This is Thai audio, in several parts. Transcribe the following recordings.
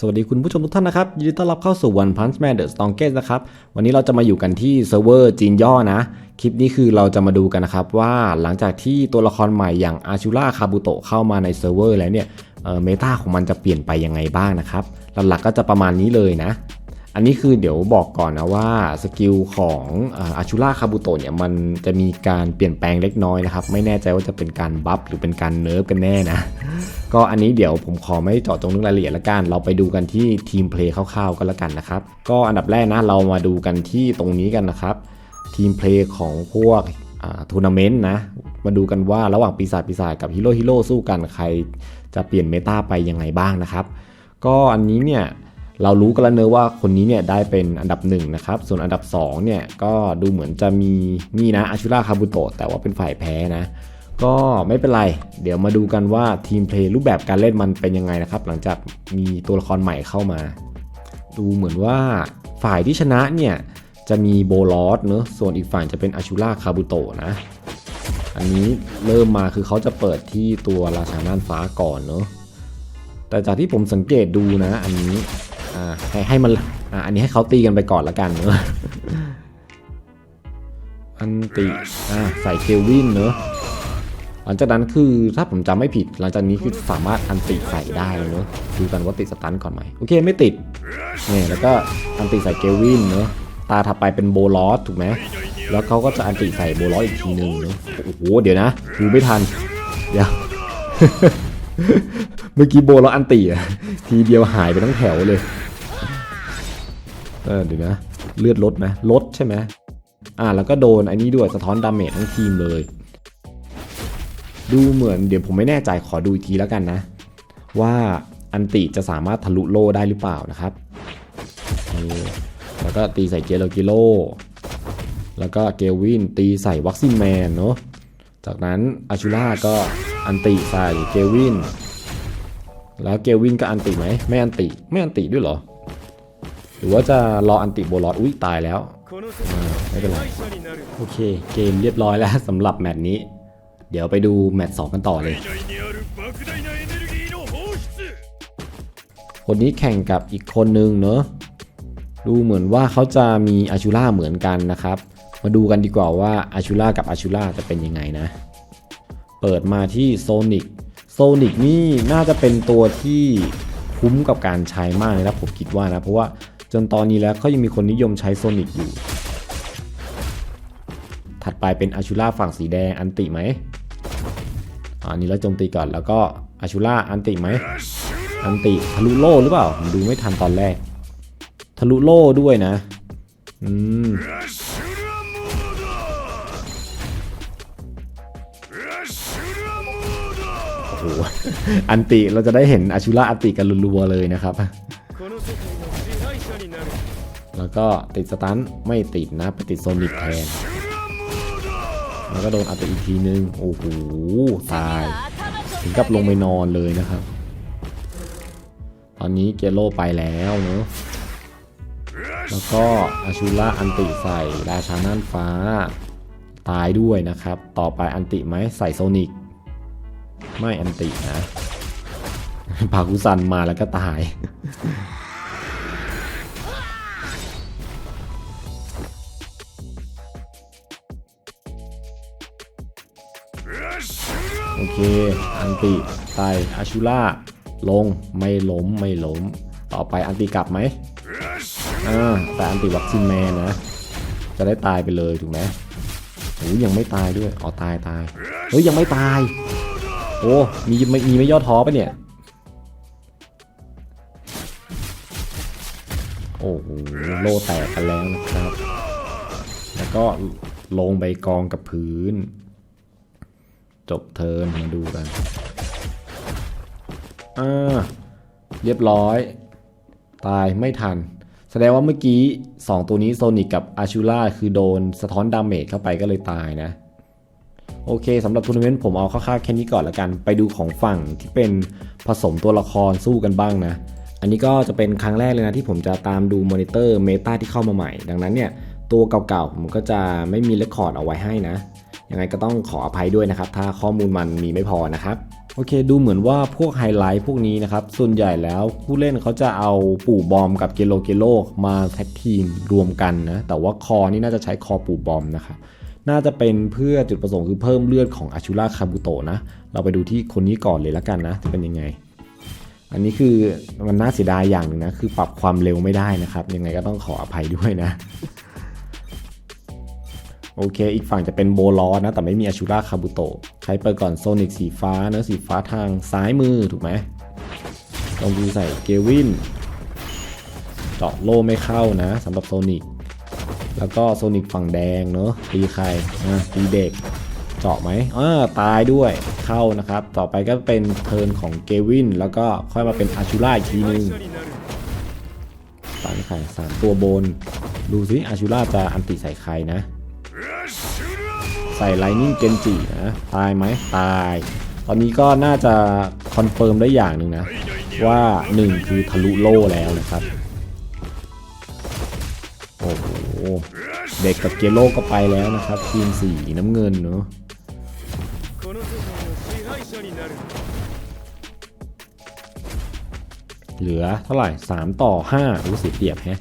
สวัสดีคุณผู้ชมทุกท่านนะครับยินดีต้อนรับเข้าสู่ One Punch Man The Strongest นะครับ วันนี้เราจะมาอยู่กันที่เซิร์ฟเวอร์จีนย่อนะ คลิปนี้คือเราจะมาดูกันนะครับว่าหลังจากที่ตัวละครใหม่อย่างอาชูราคาบุโตะเข้ามาในเซิร์ฟเวอร์แล้วเนี่ยเมตาของมันจะเปลี่ยนไปยังไงบ้างนะครับ หลักๆก็จะประมาณนี้เลยนะ อันนี้คือเดี๋ยวบอกก่อนนะว่าสกิลของอาชูราคาบุโตะเนี่ยมันจะมีการเปลี่ยนแปลงเล็กน้อยนะครับ ไม่แน่ใจว่าจะเป็นการบัฟหรือเป็นการเนิร์ฟกันแน่นะ ก็อันนี้เดี๋ยวผมขอไม่เจาะจงเรื่องรายละเอียดละกัน เราไปดูกันที่ทีมเพลย์คร่าวๆกันละกันนะครับ ก็อันดับแรกนะเรามาดูกันที่ตรงนี้กันนะครับ ทีมเพลย์ของพวกทัวร์นาเมนต์นะ มาดูกันว่าระหว่างปีศาจปีศาจกับฮีโร่ฮีโร่สู้กันใครจะเปลี่ยนเมตาไปยังไงบ้างนะครับ ก็อันนี้เนี่ยเรารู้กันแล้วเนอะว่าคนนี้เนี่ยได้เป็นอันดับ1นะครับ ส่วนอันดับ2เนี่ยก็ดูเหมือนจะมีนี่นะอาชูราคาบุโตะแต่ว่าเป็นฝ่ายแพ้นะ ก็ไม่เป็นไร เดี๋ยวมาดูกันว่าทีมเพลย์รูปแบบการเล่นมันเป็นยังไงนะครับ หลังจากมีตัวละครใหม่เข้ามา ดูเหมือนว่าฝ่ายที่ชนะเนี่ย จะมีโบลอสเนอะส่วนอีกฝ่ายจะเป็นอาชูราคาบุโตะนะ อันนี้เริ่มมาคือเขาจะเปิดที่ตัวราชาน่านฟ้าก่อนเนอะแต่จากที่ผมสังเกตดูนะ อันนี้อ่าให้ให้มันอ่าอันนี้ให้เขาตีกันไปก่อนละกันเนอะอันติอ่าใส่เคลวินเนอะ หลังจากนั้นคือถ้าผมจำไม่ผิด หลังจากนี้คือสามารถอันติใส่ได้เลยเนอะดูกันว่าติดสตันก่อนไหมโอเคไม่ติดเนี่ยแล้วก็อันติใส่เกวินเนอะตาถัดไปเป็นโบลอสถูกไหมแล้วเขาก็จะอันติใส่โบลอสอีกทีหนึ่งเนอะโอ้โหเดี๋ยวนะดูไม่ทันเดี๋ยวเมื่อกี้โบลอสอันติอะทีเดียวหายไปทั้งแถวเลยเออเดี๋ยวนะเลือดลดไหมลดใช่ไหมอ่าแล้วก็โดนไอันนี้ด้วยสะท้อนดาเมจทั้งทีมเลย ดูเหมือนเดี๋ยวผมไม่แน่ใจขอดูอีกทีแล้วกันนะ ว่าอันติจะสามารถทะลุโลได้หรือเปล่านะครับ แล้วก็ตีใส่เกลกิโล แล้วก็เกลวินตีใส่วัคซินแมนเนาะ จากนั้นอาชูล่าก็อันติใส่เกลวิน แล้วเกลวินก็อันติไหมไม่อันติไม่อันติด้วยเหรอ หรือว่าจะรออันติโบลอดอุ้ยตายแล้วไม่เป็นไรโอเค เกมเรียบร้อยแล้วสำหรับแมตช์นี้ เดี๋ยวไปดูแมตช์สกันต่อเลย คนนี้แข่งกับอีกคนนึงเนอะดูเหมือนว่าเขาจะมีอาชูล่าเหมือนกันนะครับ มาดูกันดีกว่าว่าอาชูล่ากับอาชูล่าจะเป็นยังไงนะ เปิดมาที่โซนิกโซนิกนี่น่าจะเป็นตัวที่คุ้มกับการใช้มากนะผมคิดว่านะ เพราะว่าจนตอนนี้แล้วเขายังมีคนนิยมใช้โซนิกอยู่ ถัดไปเป็นอาชูล่าฝั่งสีแดงอันติไหม อันนี้เราโจมตีก่อนแล้วก็อาชูล่าอันติไหมอันติทะลุโล่หรือเปล่าดูไม่ทันตอนแรก ทะลุโล่ด้วยนะ อืมอันติเราจะได้เห็นอาชุล่าอันติกันรัวๆเลยนะครับ แล้วก็ติดสตันไม่ติดนะไปติดโซนิกแทน แล้วก็โดนอันติอีกทีนึง โอ้โห ตาย ถึงกับลงไปนอนเลยนะครับ ตอนนี้เกโลไปแล้วเนอะแล้วก็อาชูล่าอันติใส่ราชาน่านฟ้า ตายด้วยนะครับ ต่อไปอันติไหมใส่โซนิก ไม่อันตินะ พากุซันมาแล้วก็ตาย ค อันติตายอาชูล่าลงไม่ล้มไม่ล้ม ต่อไปอันติกลับไหมอ่าแต่อันติวัคซีนแมนนะ จะได้ตายไปเลยถูกไหมโอ้ยังไม่ตายด้วยอ๋อตายตายเฮ้ยยังไม่ตาย โอ้มีไม่มีไม่ย่อท้อปะเนี่ยโอ้โหโลแตกกันแล้วนะครับ แล้วก็ลงไปกองกับพื้น จบเทิร์นมาดูกัน อ่า เรียบร้อย ตายไม่ทัน แสดงว่าเมื่อกี้ 2 ตัวนี้โซนิกกับอาชูล่าคือโดนสะท้อนดาเมจเข้าไปก็เลยตายนะ โอเคสำหรับทัวร์นาเมนต์ผมเอาค่าวๆแค่นี้ก่อนละกัน ไปดูของฝั่งที่เป็นผสมตัวละครสู้กันบ้างนะ อันนี้ก็จะเป็นครั้งแรกเลยนะที่ผมจะตามดูมอนิเตอร์เมตาที่เข้ามาใหม่ ดังนั้นเนี่ยตัวเก่าๆผมก็จะไม่มีเรคคอร์ดเอาไว้ให้นะ ยังไงก็ต้องขออภัยด้วยนะครับ ถ้าข้อมูลมันมีไม่พอนะครับโอเค ดูเหมือนว่าพวกไฮไลท์พวกนี้นะครับ ส่วนใหญ่แล้วผู้เล่นเขาจะเอาปู่บอมกับเกโลเกโลมาแท็กทีมรวมกันนะ แต่ว่าคอนี่น่าจะใช้คอปู่บอมนะครับน่าจะเป็นเพื่อจุดประสงค์คือเพิ่มเลือดของอาชูราคาบุโตะนะ เราไปดูที่คนนี้ก่อนเลยละกันนะ จะเป็นยังไง อันนี้คือมันน่าเสียดายอย่างหนึ่งนะ คือปรับความเร็วไม่ได้นะครับ ยังไงก็ต้องขออภัยด้วยนะ โอเค อีกฝั่งจะเป็นโบล้อนะ แต่ไม่มีอาชูราคาบุโตะใช้เปิดก่อนโซนิกสีฟ้าเนะสีฟ้าทางซ้ายมือถูกไหมลองดูใส่เกวิน เจาะโล่ไม่เข้านะสำหรับโซนิกแล้วก็โซนิกฝั่งแดงเนอะตีใครอะตีเด็ก เจาะไหมอ่าตายด้วยเข้านะครับ ต่อไปก็เป็นเทิร์นของเกวิน แล้วก็ค่อยมาเป็นอาชูราอีกทีนึงตันไข่สามตัวบน ดูสิอาชูราจะอันติใส่ใครนะ ใส่ไลนิ่งเกนจินะตายไหมตาย ตอนนี้ก็น่าจะคอนเฟิร์มได้อย่างหนึ่งนะ ว่า 1 คือทะลุโล่แล้วนะครับ โอ้โห เด็กกับเกโลก็ไปแล้วนะครับ ทีมสีน้ำเงินเนาะเหลือเท่าไหร่ 3 ต่อ 5 รู้สึกเปรียบแฮะ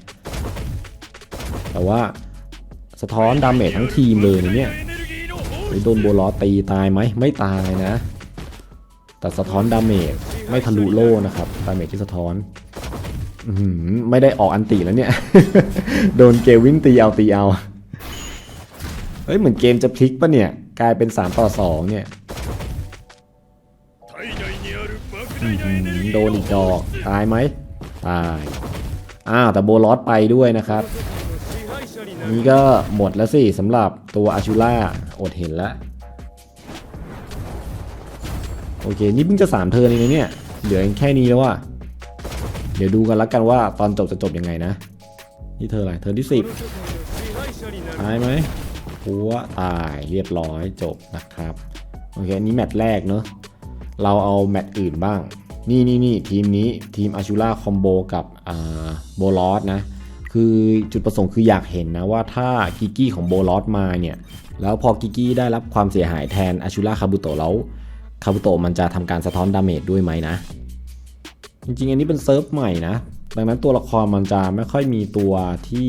แต่ว่าสะท้อนดาเมจทั้งทีมเลยเนี่ย ไปโดนโบล้อตีตายไหมไม่ตายนะ แต่สะท้อนดาเมจไม่ทะลุโล่นะครับดาเมจที่สะท้อนไม่ได้ออกอันตีแล้วเนี่ย โดนเกวินตีเอาตีเอาเฮ้ยเหมือนเกมจะพลิกปะเนี่ย กลายเป็น 3 ต่อ 2 เนี่ยโดนอีกดอก ตายไหมตาย อ้าวแต่โบลอสไปด้วยนะครับ นี่ก็หมดแล้วสิสำหรับตัวอาชูล่าอดเห็นแล้ว โอเค นี่เพิ่งจะสามเทอร์เลยเนี่ย เหลือแค่นี้แล้วว่ะเดี๋ยวดูกันละกันว่าตอนจบจะจบยังไงนะ นี่เธออะไรเธอที่สิบตายไหมหัวตายเรียบร้อยจบนะครับ โอเคอันนี้แมตช์แรกเนอะเราเอาแมตช์อื่นบ้าง นี่นี่นี่ทีมนี้ทีมอาชูล่าคอมโบกับโบลอสนะ คือจุดประสงค์คืออยากเห็นนะว่าถ้ากิกี้ของโบลอสมาเนี่ย แล้วพอกิกี้ได้รับความเสียหายแทนอาชูล่าคาบุโตะแล้วคาบุโตะมันจะทำการสะท้อนดาเมจด้วยไหมนะ จริงๆ อันนี้เป็นเซิร์ฟใหม่นะ ดังนั้นตัวละครมันจะไม่ค่อยมีตัวที่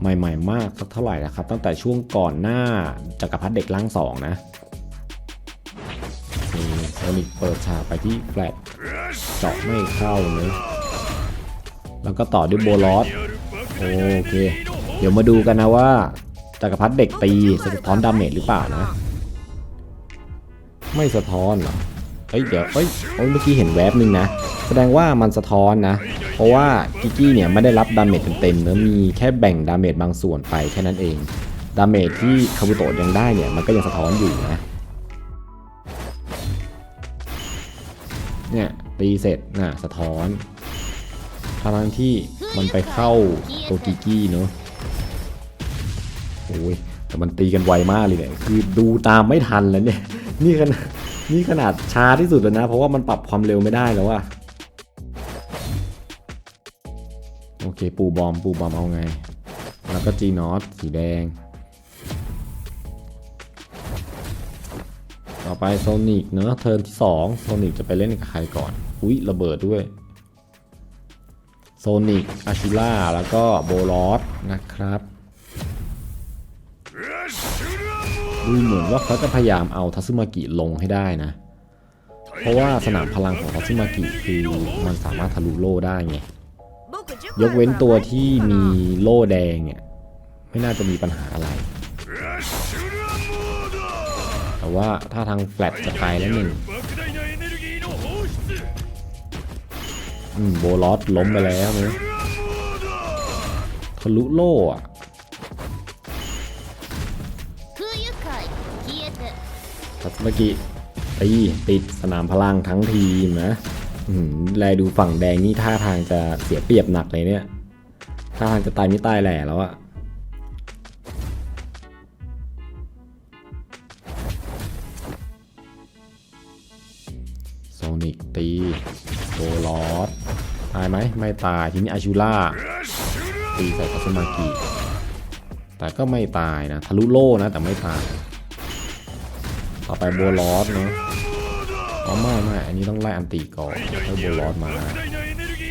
ใหม่ๆ มากสักเท่าไหร่นะครับ ตั้งแต่ช่วงก่อนหน้าจักรพรรดิเด็กล่างสองนะนี่โซนิกเปิดฉากไปที่แฟลตเจาะไม่เข้าเลยแล้วก็ต่อด้วยโบลอส โอเค เดี๋ยวมาดูกันนะว่าจักรพรรดิเด็กตีสะท้อนดาเมจหรือเปล่านะ ไม่สะท้อนเหรอเฮ้ยเดี๋ยวเฮ้ยเมื่อกี้เห็นแวบนึ่งนะ แสดงว่ามันสะท้อนนะ เพราะว่ากิกี้เนี่ยไม่ได้รับดาเมจเต็มๆเนื้มีแค่แบ่งดาเมจบางส่วนไปแค่นั้นเอง ดาเมจที่คาบุโตะยังได้เนี่ยมันก็ยังสะท้อนอยู่นะ เนี่ยตีเสร็จน่ะสะท้อนพลังที่ มันไปเข้าโตกิกี้เนอะโอ้ยแต่มันตีกันไวมากเลยเนี่ยคือดูตามไม่ทันแล้วเนี่ยนี่ขนาดนี่ขนาดช้าที่สุดแล้วนะ เพราะว่ามันปรับความเร็วไม่ได้แล้วอะโอเค ปูบอมปูบอมเอาไง แล้วก็จีนอสสีแดง ต่อไปโซนิกเนอะเทิร์นที่2โซนิกจะไปเล่นกับใครก่อน อุ๊ย ระเบิดด้วย โซนิกอาชิล่า แล้วก็โบลอสนะครับดูเหมือนว่าเขาจะพยายามเอาทัซึมากิลงให้ได้นะ เพราะว่าสนามพลังของทัซึมากิคือมันสามารถทะลุโล่ได้ไง ยกเว้นตัวที่มีโล่แดงเนี่ย ไม่น่าจะมีปัญหาอะไร แต่ว่าถ้าทางแฟลตจะไปแล้วหนึ่ง โบลอสล้มไปแล้วเนะทะลุโล่อะครับเมื่อกี้ตีติดสนามพลังทั้งทีมนะแลดูฝั่งแดงนี่ท่าทางจะเสียเปรียบหนักเลยเนี่ย ท่าทางจะตายไม่ตายแหล่แล้วอะโซนิกตีโบลอส ตายไหมไม่ตายทีนี้อาชูล่าตีใส่คาสมากิแต่ก็ไม่ตายนะทะลุโล่นะแต่ไม่ตาย ต่อไปบัวลอสเนาะอ๋อไม่ไม่อันนี้ต้องไล่อันตีก่อนแล้วบัวลอสมา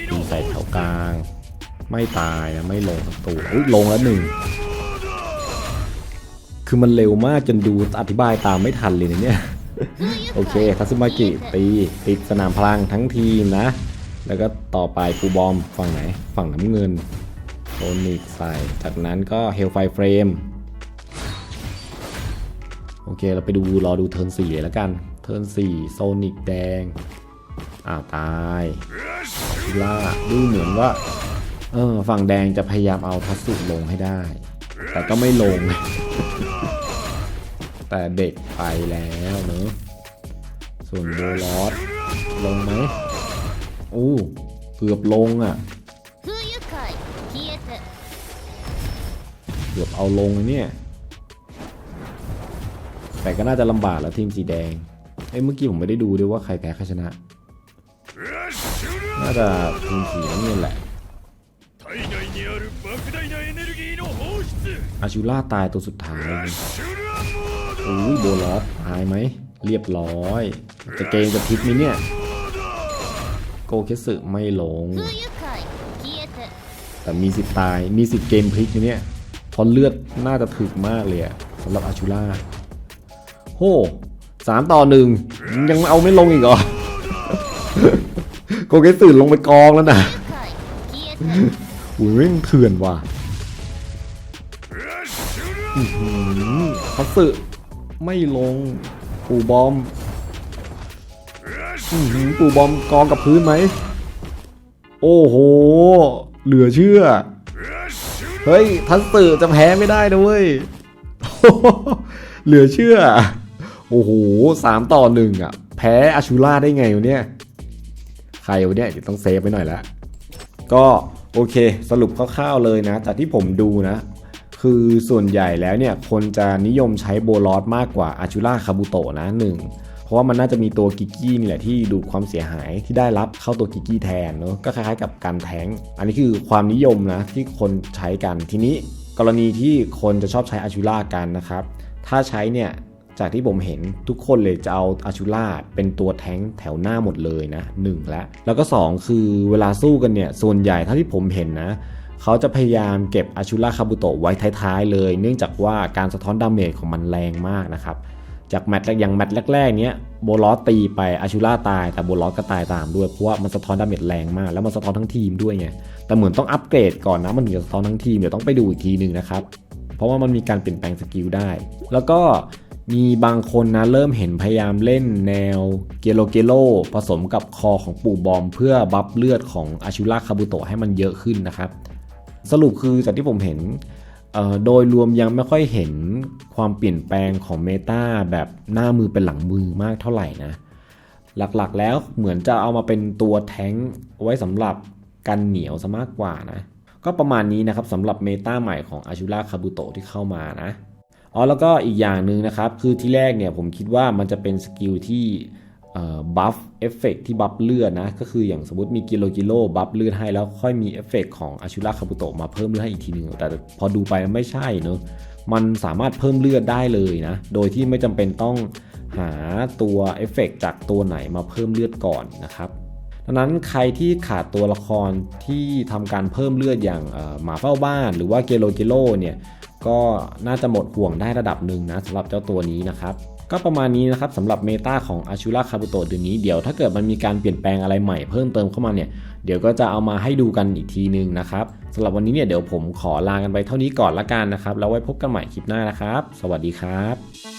ตีใส่แถวกลาง ไม่ตายนะไม่ลงสักตัวอุ้ยลงแล้วหนึ่งคือมันเร็วมากจนดูอธิบายตามไม่ทันเลยเนี่ยโอเคทัสมากิตีติดสนามพลังทั้งทีมนะ แล้วก็ต่อไปปูบอมฝั่งไหน ฝั่งน้ำเงินโซนิกใส่ จากนั้นก็เฮลไฟเฟรมโอเค เราไปดูรอดูเทิร์นสี่แล้วกัน เทิร์นสี่โซนิกแดง อ้าวตายล่าดูเหมือนว่า เออ ฝั่งแดงจะพยายามเอาทัสสุลงให้ได้ แต่ก็ไม่ลง แต่เด็กไปแล้วเนอะส่วนโบลอสลงไหม โอ้เกือบลงอะ เกือบเอาลงเลยนี่ย แต่ก็น่าจะลำบากแล้วทีมสีแดงเอ้เมื่อกี้ผมไม่ได้ดูด้วยว่าใครแพ้ใครชนะ น่าจะทีมสีน้ำเงิแหละอาชูล่าตายตัวสุดท้ายอุ้ยโบลอสตายไหม เรียบร้อย จะเกมจะพลิกไหมเนี่ย โกเคสึไม่ลง แต่มีสิทธิ์ตาย มีสิทธิ์เกมพลิกเนี่ยเพราะเลือดน่าจะถึกมากเลยอะสำหรับอาชูล่าโหสามต่อหนึ่งยังเอาไม่ลงอีกเหรอ โกเคสึลงไปกองแล้วนะอุ้ยเถื่อนว่ะพัสึไม่ลงปูบอม ปูบอมกองกับพื้นไหม โอ้โห เหลือเชื่อ เฮ้ย ทัสสึจะแพ้ไม่ได้นะเว้ย เหลือเชื่อ โอ้โหสามต่อหนึ่งอะ แพ้อาชูล่าได้ไงวะเนี่ย ใครวะเนี่ยเดี๋ยวต้องเซฟไว้หน่อยละ ก็โอเค สรุปคร่าวๆเลยนะ จากที่ผมดูนะ คือส่วนใหญ่แล้วเนี่ย คนจะนิยมใช้โบลอสมากกว่าอาชูล่าคาบุโตะนะหนึ่ง ราะว่ามันน่าจะมีตัวกิกกี้นี่แหละที่ดูความเสียหายที่ได้รับเข้าตัวกิกกี้แทนเนอะก็คล้ายๆกับการแทงอันนี้คือความนิยมนะที่คนใช้กันทีนี้กรณีที่คนจะชอบใช้อาชูล่ากันนะครับ ถ้าใช้เนี่ยจากที่ผมเห็นทุกคนเลยจะเอาอาชูล่าเป็นตัวแท้งแถวหน้าหมดเลยนะหนึ่งแล้วแล้วก็ 2 คือเวลาสู้กันเนี่ยส่วนใหญ่เท่าที่ผมเห็นนะเขาจะพยายามเก็บอาชูล่าคาบุโตะไว้ท้ายๆเลย เนื่องจากว่าการสะท้อนดาเมจของมันแรงมากนะครับ จากแมตช์แรกอย่างแมตช์แรกๆเนี้ยโบลอสตีไปอาชูล่าตายแต่โบลอสก็ตายตามด้วยเพราะว่ามันสะท้อนดาเมจแรงมาก แล้วมันสะท้อนทั้งทีมด้วยไงแต่เหมือนต้องอัปเกรดก่อนนะมันถึงจะสะท้อนทั้งทีมเดี๋ยวต้องไปดูอีกทีหนึ่งนะครับเพราะว่ามันมีการเปลี่ยนแปลงสกิลได้ แล้วก็มีบางคนนะเริ่มเห็นพยายามเล่นแนวเกโลเกโลผสมกับคอของปู่บอม เพื่อบัฟเลือดของอาชูล่าคาบุโตะให้มันเยอะขึ้นนะครับ สรุปคือจากที่ผมเห็น โดยรวมยังไม่ค่อยเห็นความเปลี่ยนแปลงของเมตาแบบหน้ามือเป็นหลังมือมากเท่าไหร่นะ หลักๆแล้วเหมือนจะเอามาเป็นตัวแท้งไว้สำหรับกันเหนียวซะมากกว่านะ ก็ประมาณนี้นะครับสำหรับเมตาใหม่ของอาชูราคาบุโตที่เข้ามานะอ๋อแล้วก็อีกอย่างหนึ่งนะครับ คือที่แรกเนี่ยผมคิดว่ามันจะเป็นสกิลที่ บัฟเอฟเฟกที่บัฟเลือดนะ ก็คืออย่างสมมติมีกิโลกิโลบัฟเลือดให้แล้วค่อยมีเอฟเฟกของอาชูราคาบุโตะมาเพิ่มเลือดให้อีกทีหนึ่งแต่พอดูไปไม่ใช่เนอะมันสามารถเพิ่มเลือดได้เลยนะ โดยที่ไม่จำเป็นต้องหาตัวเอฟเฟกจากตัวไหนมาเพิ่มเลือดก่อนนะครับดังนั้นใครที่ขาดตัวละครที่ทำการเพิ่มเลือดอย่างหมาเฝ้าบ้านหรือว่าเกโลเกโลเนี่ยก็น่าจะหมดห่วงได้ระดับหนึ่งนะสำหรับเจ้าตัวนี้นะครับ ก็ประมาณนี้นะครับสำหรับเมตาของอาชูราคาบุโตะเดือนนี้เดี๋ยวถ้าเกิดมันมีการเปลี่ยนแปลงอะไรใหม่เพิ่มเติมเข้ามาเนี่ยเดี๋ยวก็จะเอามาให้ดูกันอีกทีนึงนะครับสำหรับวันนี้เนี่ยเดี๋ยวผมขอลากันไปเท่านี้ก่อนละกันนะครับแล้วไว้พบกันใหม่คลิปหน้านะครับ สวัสดีครับ